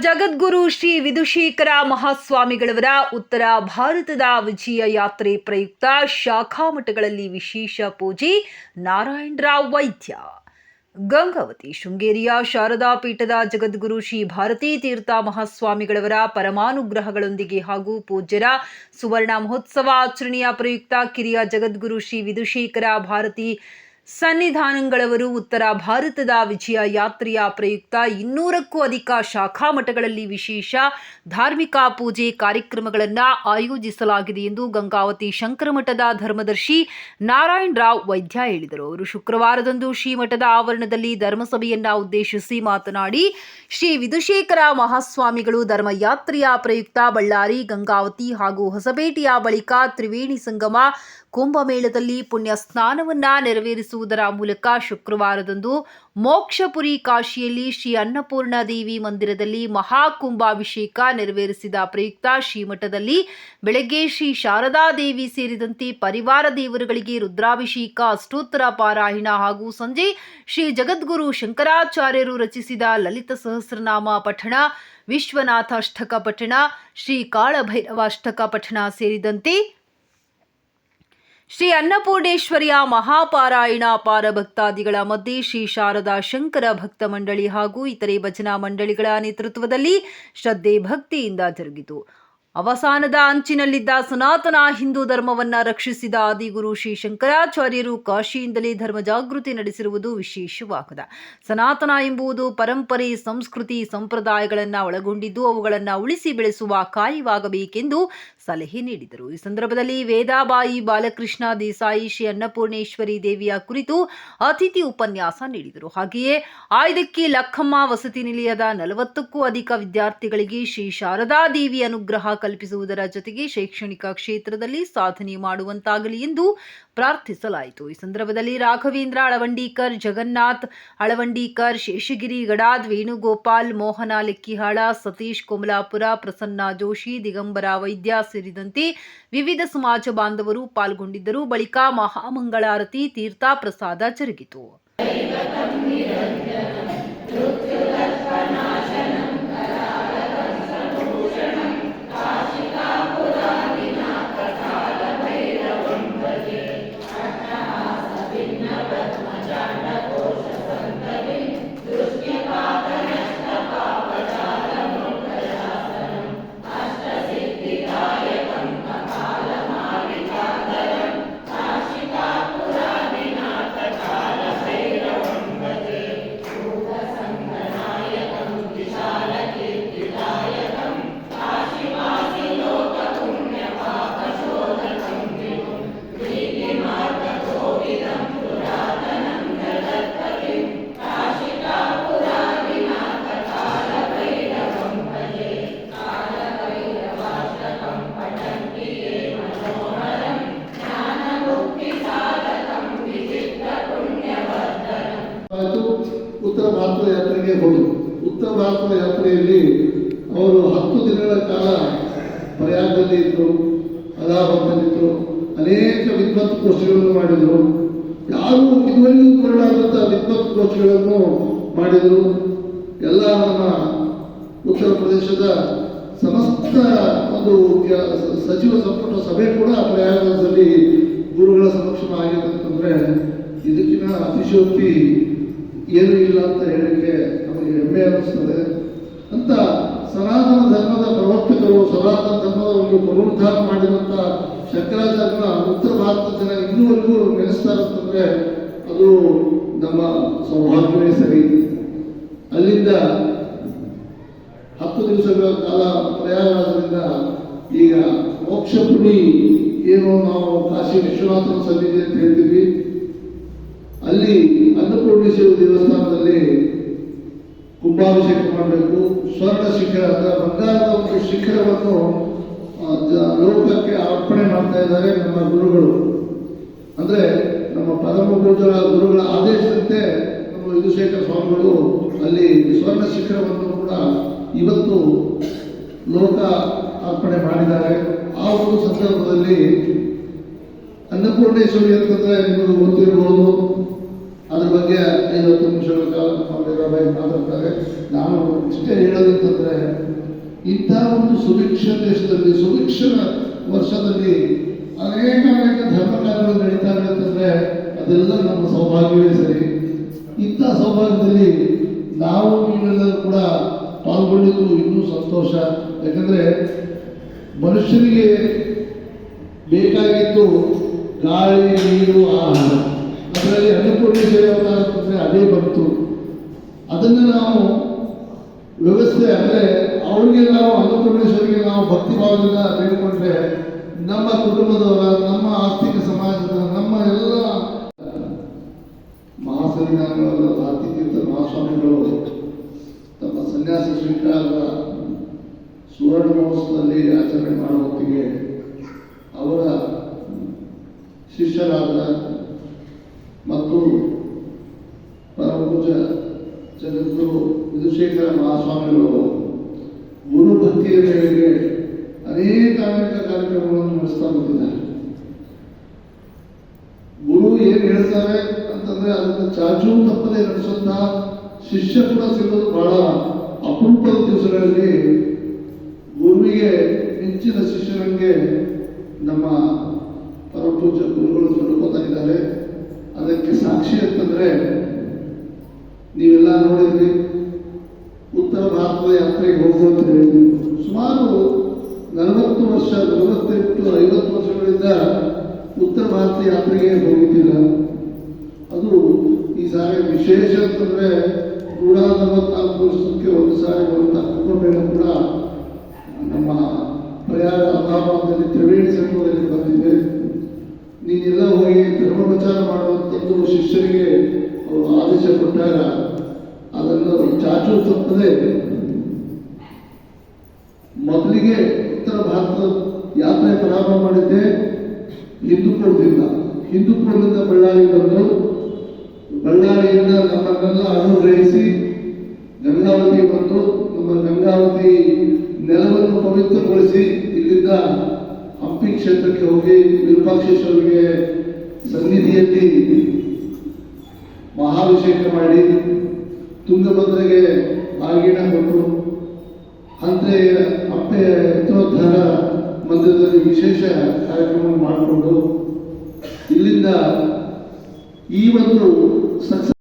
ಜಗದ್ಗುರು ಶ್ರೀ ವಿದುಶೇಖರ ಮಹಾಸ್ವಾಮಿಗಳವರ ಉತ್ತರ ಭಾರತದ ವಿಜಯ ಯಾತ್ರೆ ಪ್ರಯುಕ್ತ ಶಾಖಾ ಮಠಗಳಲ್ಲಿ ವಿಶೇಷ ಪೂಜೆ ನಾರಾಯಣರಾವ್ ವೈದ್ಯ. ಗಂಗಾವತಿ ಶೃಂಗೇರಿಯ ಶಾರದಾ ಪೀಠದ ಜಗದ್ಗುರು ಶ್ರೀ ಭಾರತೀ ತೀರ್ಥ ಮಹಾಸ್ವಾಮಿಗಳವರ ಪರಮಾನುಗ್ರಹಗಳೊಂದಿಗೆ ಹಾಗೂ ಪೂಜ್ಯರ ಸುವರ್ಣ ಮಹೋತ್ಸವ ಆಚರಣೆಯ ಪ್ರಯುಕ್ತ ಕಿರಿಯ ಜಗದ್ಗುರು ಶ್ರೀ ವಿದುಶೇಖರ ಭಾರತಿ ಸನ್ನಿಧಾನಗಳವರು ಉತ್ತರ ಭಾರತದ ವಿಜಯ ಯಾತ್ರೆಯ ಪ್ರಯುಕ್ತ ಇನ್ನೂರಕ್ಕೂ ಅಧಿಕ ಶಾಖಾ ಮಠಗಳಲ್ಲಿ ವಿಶೇಷ ಧಾರ್ಮಿಕ ಪೂಜೆ ಕಾರ್ಯಕ್ರಮಗಳನ್ನು ಆಯೋಜಿಸಲಾಗಿದೆ ಎಂದು ಗಂಗಾವತಿ ಶಂಕರಮಠದ ಧರ್ಮದರ್ಶಿ ನಾರಾಯಣ್ ರಾವ್ ವೈದ್ಯ ಹೇಳಿದರು. ಅವರು ಶುಕ್ರವಾರದಂದು ಶ್ರೀಮಠದ ಆವರಣದಲ್ಲಿ ಧರ್ಮಸಭೆಯನ್ನ ಉದ್ದೇಶಿಸಿ ಮಾತನಾಡಿ, ಶ್ರೀ ವಿಧುಶೇಖರ ಮಹಾಸ್ವಾಮಿಗಳು ಧರ್ಮಯಾತ್ರೆಯ ಪ್ರಯುಕ್ತ ಬಳ್ಳಾರಿ, ಗಂಗಾವತಿ ಹಾಗೂ ಹೊಸಪೇಟೆಯ ಬಳಿಕ ತ್ರಿವೇಣಿ ಸಂಗಮ ಕುಂಭಮೇಳದಲ್ಲಿ ಪುಣ್ಯ ಸ್ನಾನವನ್ನ ನೆರವೇರಿಸುವುದರ ಮೂಲಕ ಶುಕ್ರವಾರದಂದು ಮೋಕ್ಷಪುರಿ ಕಾಶಿಯಲ್ಲಿ ಶ್ರೀ ಅನ್ನಪೂರ್ಣ ದೇವಿ ಮಂದಿರದಲ್ಲಿ ಮಹಾಕುಂಭಾಭಿಷೇಕ ನೆರವೇರಿಸಿದ ಪ್ರಯುಕ್ತ ಶ್ರೀಮಠದಲ್ಲಿ ಬೆಳಗ್ಗೆ ಶ್ರೀ ಶಾರದಾ ದೇವಿ ಸೇರಿದಂತೆ ಪರಿವಾರ ದೇವರುಗಳಿಗೆ ರುದ್ರಾಭಿಷೇಕ ಅಷ್ಟೋತ್ತರ ಪಾರಾಯಣ ಹಾಗೂ ಸಂಜೆ ಶ್ರೀ ಜಗದ್ಗುರು ಶಂಕರಾಚಾರ್ಯರು ರಚಿಸಿದ ಲಲಿತ ಸಹಸ್ರನಾಮ ಪಠಣ ವಿಶ್ವನಾಥ ಅಷ್ಟಕ ಪಠಣ, ಶ್ರೀ ಕಾಳಭೈರವ ಅಷ್ಟಕ ಪಠಣ ಸೇರಿದಂತೆ ಶ್ರೀ ಅನ್ನಪೂರ್ಣೇಶ್ವರಿಯ ಮಹಾಪಾರಾಯಣ ಪಾರ ಭಕ್ತಾದಿಗಳ ಮಧ್ಯೆ ಶ್ರೀ ಶಾರದಾ ಶಂಕರ ಭಕ್ತ ಮಂಡಳಿ ಹಾಗೂ ಇತರೆ ಭಜನಾ ಮಂಡಳಿಗಳ ನೇತೃತ್ವದಲ್ಲಿ ಶ್ರದ್ಧೆ ಭಕ್ತಿಯಿಂದ ಜರುಗಿತು. ಅವಸಾನದ ಅಂಚಿನಲ್ಲಿದ್ದ ಸನಾತನ ಹಿಂದೂ ಧರ್ಮವನ್ನ ರಕ್ಷಿಸಿದ ಆದಿಗುರು ಶ್ರೀ ಶಂಕರಾಚಾರ್ಯರು ಕಾಶಿಯಿಂದಲೇ ಧರ್ಮ ಜಾಗೃತಿ ನಡೆಸಿರುವುದು ವಿಶೇಷವಾಗದ. ಸನಾತನ ಎಂಬುದು ಪರಂಪರೆ, ಸಂಸ್ಕೃತಿ, ಸಂಪ್ರದಾಯಗಳನ್ನು ಒಳಗೊಂಡಿದ್ದು ಅವುಗಳನ್ನು ಉಳಿಸಿ ಬೆಳೆಸುವ ಕಾರ್ಯವಾಗಬೇಕೆಂದು ಸಲಹೆ ನೀಡಿದರು. ಈ ಸಂದರ್ಭದಲ್ಲಿ ವೇದಾಬಾಯಿ ಬಾಲಕೃಷ್ಣ ದೇಸಾಯಿ ಶ್ರೀ ಅನ್ನಪೂರ್ಣೇಶ್ವರಿ ದೇವಿಯ ಕುರಿತು ಅತಿಥಿ ಉಪನ್ಯಾಸ ನೀಡಿದರು. ಹಾಗೆಯೇ ಆಯ್ದಕ್ಕಿ ಲಕ್ಕಮ್ಮ ವಸತಿ ನಿಲಯದ ನಲವತ್ತಕ್ಕೂ ಅಧಿಕ ವಿದ್ಯಾರ್ಥಿಗಳಿಗೆ ಶ್ರೀ ಶಾರದಾ ದೇವಿ ಅನುಗ್ರಹ ಕಲ್ಪಿಸುವುದರ ಜೊತೆಗೆ ಶೈಕ್ಷಣಿಕ ಕ್ಷೇತ್ರದಲ್ಲಿ ಸಾಧನೆ ಮಾಡುವಂತಾಗಲಿ ಎಂದು ಪ್ರಾರ್ಥಿಸಲಾಯಿತು. ಈ ಸಂದರ್ಭದಲ್ಲಿ ರಾಘವೇಂದ್ರ ಅಳವಂಡೀಕರ್, ಜಗನ್ನಾಥ್ ಅಳವಂಡೀಕರ್, ಶೇಷಗಿರಿ ಗಡಾದ್, ವೇಣುಗೋಪಾಲ್, ಮೋಹನ ಲೆಕ್ಕಿಹಾಳ, ಸತೀಶ್ ಕೊಮಲಾಪುರ, ಪ್ರಸನ್ನ ಜೋಶಿ, ದಿಗಂಬರ ವೈದ್ಯ ಸೇರಿದಂತೆ ವಿವಿಧ ಸಮಾಜ ಬಾಂಧವರು ಪಾಲ್ಗೊಂಡಿದ್ದರು. ಬಳಿಕ ಮಹಾಮಂಗಳಾರತಿ ತೀರ್ಥ ಪ್ರಸಾದ ಜರುಗಿತು. ಇದ್ದರು ಅಲಹಾಬಾದ್ನಲ್ಲಿದ್ದರು ಅನೇಕ ವಿದ್ವತ್ ಗೋಷ್ಠಿಗಳನ್ನು ಮಾಡಿದರು. ಯಾರು ಇದುವರೆಗೂ ವಿದ್ವತ್ ಗೋಷ್ಠಿಗಳನ್ನು ಮಾಡಿದರು? ಎಲ್ಲ ನಮ್ಮ ಉತ್ತರ ಪ್ರದೇಶದ ಸಮಸ್ತ ಒಂದು ಸಚಿವ ಸಂಪುಟ ಸಭೆ ಕೂಡ ಪ್ರಯಾಗದಲ್ಲಿ ಗುರುಗಳ ಸಮಕ್ಷಮ ಆಗಿದೆ ಇದಕ್ಕಿನ ಅತಿಶಯೋಕ್ತಿ ಏನೂ ಇಲ್ಲ ಅಂತ ಹೇಳಲಿಕ್ಕೆ ನಮಗೆ ಹೆಮ್ಮೆ ಅನ್ನಿಸ್ತದೆ. ಅಂತ ಒಂದು ಪುನರುದ್ಧಾರ ಮಾಡಿದಂಥ ಶಂಕರಾಚಾರ್ಯನ ಉತ್ತರ ಭಾರತ ಜನ ಇನ್ನೂವರೆಗೂ ನೆನೆಸ್ತಾರೆ ಅಂತಂದ್ರೆ ಅದು ನಮ್ಮ ಸೌಭಾಗ್ಯವೇ ಸರಿ. ಅಲ್ಲಿಂದ ಹತ್ತು ದಿವಸಗಳ ಕಾಲ ಪ್ರಯಾಣದಿಂದ ಈಗ ಮೋಕ್ಷಪುರಿ ಏನು ನಾವು ಕಾಶಿ ವಿಶ್ವನಾಥನ ಸನ್ನಿಧಿ ಅಂತ ಹೇಳ್ತೀವಿ. ಅಲ್ಲಿ ಅನ್ನಪೂರ್ಣೇಶ್ವರಿ ದೇವಸ್ಥಾನದಲ್ಲಿ ಕುಂಭಾಭಿಷೇಕ ಮಾಡಬೇಕು. ಸ್ವರ್ಣ ಶಿಖರ ಅಂದ್ರೆ ಬಂಗಾರದ ಒಂದು ಶಿಖರವನ್ನು ಲೋಕಕ್ಕೆ ಅರ್ಪಣೆ ಮಾಡ್ತಾ ಇದ್ದಾರೆ ನಮ್ಮ ಗುರುಗಳು. ಅಂದ್ರೆ ನಮ್ಮ ಪರಮ ಪೂಜರ ಗುರುಗಳ ಆದೇಶದಂತೆ ನಮ್ಮ ವಿಧುಶೇಖರ ಸ್ವಾಮಿಗಳು ಅಲ್ಲಿ ಸ್ವರ್ಣ ಶಿಖರವನ್ನು ಕೂಡ ಇವತ್ತು ಲೋಕ ಅರ್ಪಣೆ ಮಾಡಿದ್ದಾರೆ. ಆ ಒಂದು ಸಂದರ್ಭದಲ್ಲಿ ಅನ್ನಪೂರ್ಣೇಶ್ವರಿ ಅಂತಂದ್ರೆ ನಿಮಗೆ ಗೊತ್ತಿರಬಹುದು ಅದ್ರ ಬಗ್ಗೆ ಐವತ್ತು ನಿಮಿಷಗಳ ಕಾಲ ನಮ್ಮ ಮಾತಾಡ್ತಾರೆ. ನಾನು ಇಷ್ಟೇ ಹೇಳೋದಂತಂದ್ರೆ ಇಂಥ ಒಂದು ಸುಭಿಕ್ಷ ದೇಶದಲ್ಲಿ ಸುಭಿಕ್ಷ ವರ್ಷದಲ್ಲಿ ಅನೇಕ ಅನೇಕ ಧರ್ಮ ಕಾರ್ಯಗಳು ನಡೀತಾ ಅಂತಂದ್ರೆ ಅದೆಲ್ಲ ನಮ್ಮ ಸೌಭಾಗ್ಯವೇ ಸರಿ. ಇಂಥ ಸೌಭಾಗ್ಯದಲ್ಲಿ ನಾವು ನೀವೆಲ್ಲರೂ ಕೂಡ ಪಾಲ್ಗೊಂಡಿದ್ದು ಇನ್ನೂ ಸಂತೋಷ. ಯಾಕಂದ್ರೆ ಮನುಷ್ಯನಿಗೆ ಬೇಕಾಗಿದ್ದು ಗಾಳಿ, ನೀರು, ಆಹಾರ. ಅದರಲ್ಲಿ ಅನ್ನಪೂರ್ಣಿ ಸೇವೆ ಅದೇ ಬಂತು. ಅದನ್ನು ನಾವು ವ್ಯವಸ್ಥೆ ಅಂದರೆ ಅವರಿಗೆ ನಾವು ಅನ್ನಪೂರ್ಣೇಶ್ವರಿಗೆ ನಾವು ಭಕ್ತಿ ಭಾವದಿಂದ ಬೇಡಿಕೊಂಡ್ರೆ ನಮ್ಮ ಕುಟುಂಬದವರ, ನಮ್ಮ ಆರ್ಥಿಕ ಸಮಾಜದ, ನಮ್ಮ ಎಲ್ಲ ಮಹಾಸನ್ನಿಧಾನಗಳ ಭಾರತೀತೀರ್ಥ ಮಹಾಸ್ವಾಮಿಗಳು, ತಮ್ಮ ಸನ್ಯಾಸ ಸ್ವೀಕಾರದ ಸುವರ್ಣ ಮಹೋತ್ಸವದಲ್ಲಿ ಆಚರಣೆ ಮಾಡುವ ಹೊತ್ತಿಗೆ ಅವರ ಶಿಷ್ಯರಾದ ಮತ್ತು ಪರಮಪೂಜ ಜಗದ್ಗುರು ವಿಧುಶೇಖರ ಮಹಾಸ್ವಾಮಿಗಳು ಭಕ್ತಿಯ ಅನೇಕ ಅನೇಕ ಕಾರ್ಯಕ್ರಮಗಳನ್ನು ನಡೆಸ್ತಾ ಬಂದಿದ್ದಾರೆ. ಗುರು ಏನ್ ಹೇಳ್ತಾರೆ ಅಂತಂದ್ರೆ ಅದನ್ನು ಚಾಚು ತಪ್ಪದೆ ನಡೆಸುವಂತಹ ಶಿಷ್ಯ ಕೂಡ ಸಿಗೋದು ಬಹಳ ಅಪರೂಪದ ದಿವಸಗಳಲ್ಲಿ ಗುರುವಿಗೆ ಹೆಚ್ಚಿನ ಶಿಷ್ಯರಂಗೆ ನಮ್ಮ ಪರಪೂಜ ಗುರುಗಳು ಕಂಡುಕೊತಾ ಇದ್ದಾರೆ. ಅದಕ್ಕೆ ಸಾಕ್ಷಿ ಅಂತಂದ್ರೆ ನೀವೆಲ್ಲ ನೋಡಿದ್ರಿ ಉತ್ತರ ಭಾರತದ ಯಾತ್ರೆಗೆ ಹೋಗು ಅಂತ ಹೇಳಿದ್ವಿ ಸುಮಾರು ನಲವತ್ತು ವರ್ಷ ನಲವತ್ತೆಂಟು ಐವತ್ತು ವರ್ಷಗಳಿಂದ ಉತ್ತರ ಯಾತ್ರೆಗೆ ಹೋಗಿದ್ದಿಲ್ಲ ಅದು ಈ ಸಾರಿ ವಿಶೇಷ ಅಂತಂದ್ರೆ ನೂರ ನಲವತ್ನಾಲ್ಕು ವರ್ಷಕ್ಕೆ ಒಂದು ಸಾರಿ ಬರುವಂತಹ ಕುಂಭಮೇಳ ಕೂಡ ನಮ್ಮ ಪ್ರಯಾಣ ಅಲಹಾಬಾದ್ನಲ್ಲಿ ತ್ರಿವೇಣಿ ಸಂಘದಲ್ಲಿ ಬಂದಿದೆ. ನೀನೆಲ್ಲ ಹೋಗಿ ಧರ್ಮ ಪ್ರಚಾರ ಮಾಡುವಂಥದ್ದು ಶಿಷ್ಯರಿಗೆ ಅವರು ಆದೇಶ ಕೊಟ್ಟಾಗ ಅದನ್ನು ಚಾಚು ತಪ್ಪದೆ ಮೊದಲಿಗೆ ಉತ್ತರ ಭಾರತ ಯಾತ್ರೆ ಪ್ರಾರಂಭ ಮಾಡಿದ್ದೆ ಹಿಂದೂಪುರದಿಂದ. ಹಿಂದೂಪುರದಿಂದ ಬಳ್ಳಾರಿ ಬಂದು ಬಳ್ಳಾರಿಯಿಂದ ನಮ್ಮನ್ನೆಲ್ಲ ಅನುಗ್ರಹಿಸಿ ಗಂಗಾವತಿ ಬಂದು ನಮ್ಮ ಗಂಗಾವತಿ ನೆಲವನ್ನು ಪವಿತ್ರಗೊಳಿಸಿ ಇಲ್ಲಿಂದ ಹಂಪಿ ಕ್ಷೇತ್ರಕ್ಕೆ ಹೋಗಿ ವಿರೂಪಾಕ್ಷೇಶ್ವರಿಗೆ ಸನ್ನಿಧಿಯಲ್ಲಿ ಮಹಾಭಿಷೇಕ ಮಾಡಿ ತುಂಗಭದ್ರೆಗೆ ಆಗಿನ ಕೊಟ್ಟು ಹಂತೆ ಹಂಪೆಯ ಎತ್ತೋದ್ಧಾರ ಮಂದಿರದಲ್ಲಿ ವಿಶೇಷ ಕಾರ್ಯಕ್ರಮ ಮಾಡಿಕೊಂಡು ಇಲ್ಲಿಂದ ಈ ಒಂದು ಸಕ್ಸಸ್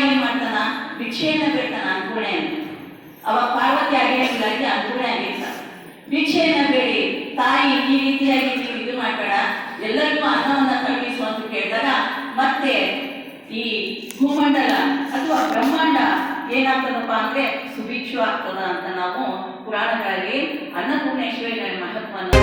ಏನ್ ಮಾಡ್ತಾನ? ಭಿಕ್ಷೆಯನ್ನ ಬೇಡ್ತಾನ ಅನ್ಪೂರ್ಣೆ ಅಂತ. ಅವಾಗ ಪಾರ್ವತಿ ಆಗಿರೋದಾಗಿ ಅಲ್ಲಿ ಆಗಿರ್ತ ಭಿಕ್ಷೆಯನ್ನ ಬೇಡಿ. ತಾಯಿ ಈ ರೀತಿಯಾಗಿ ನೀವು ಇದು ಮಾಡಬೇಡ. ಎಲ್ಲರಿಗೂ ಅನ್ನವನ್ನ ಕಲ್ಪಿಸು ಅಂತ ಕೇಳಿದಾಗ ಮತ್ತೆ ಈ ಭೂಮಂಡಲ ಅಥವಾ ಬ್ರಹ್ಮಾಂಡ ಏನಾಗ್ತದಪ್ಪ ಅಂದ್ರೆ ಸುಭಿಕ್ಷು ಆಗ್ತದ ಅಂತ ನಾವು ಪುರಾಣಗಳಲ್ಲಿ ಅನ್ನಪೂರ್ಣೇಶ್ವರಿ ಮಹತ್ವವನ್ನು